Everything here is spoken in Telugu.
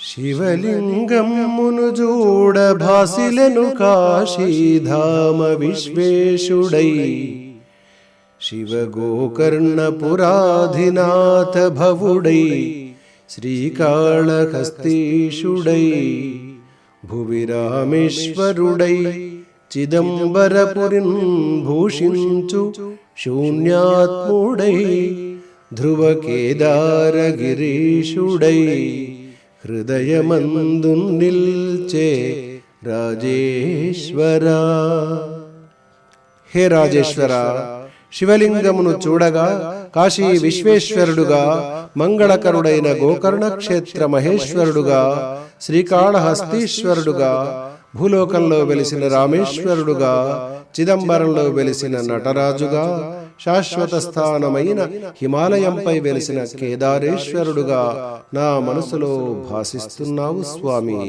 శివలింగమును చూడ భాసిలను కాశీధామ విశ్వేశుడై శివగోకర్ణపురాధినాథ భవుడై శ్రీకాళహస్తీషుడై భువి రామేశ్వరుడై చిదంబరపురిన్ భూషించు శూన్యాత్ముడై ధ్రువ కేదారగిరీషుడై హృదయమందు నిల్చే రాజేశ్వరా హే రాజేశ్వర శివలింగమును చూడగా కాశీ విశ్వేశ్వరుడుగా మంగళకరుడైన గోకర్ణ క్షేత్ర మహేశ్వరుడుగా శ్రీకాళహస్తీశ్వరుడుగా భూలోకంలో వెలిసిన రామేశ్వరుడుగా చిదంబరంలో వెలిసిన నటరాజుగా శాశ్వత స్థానమైన హిమాలయంపై వెలిసిన కేదారేశ్వరుడుగా నా మనసులో భాసిస్తున్నావు స్వామి.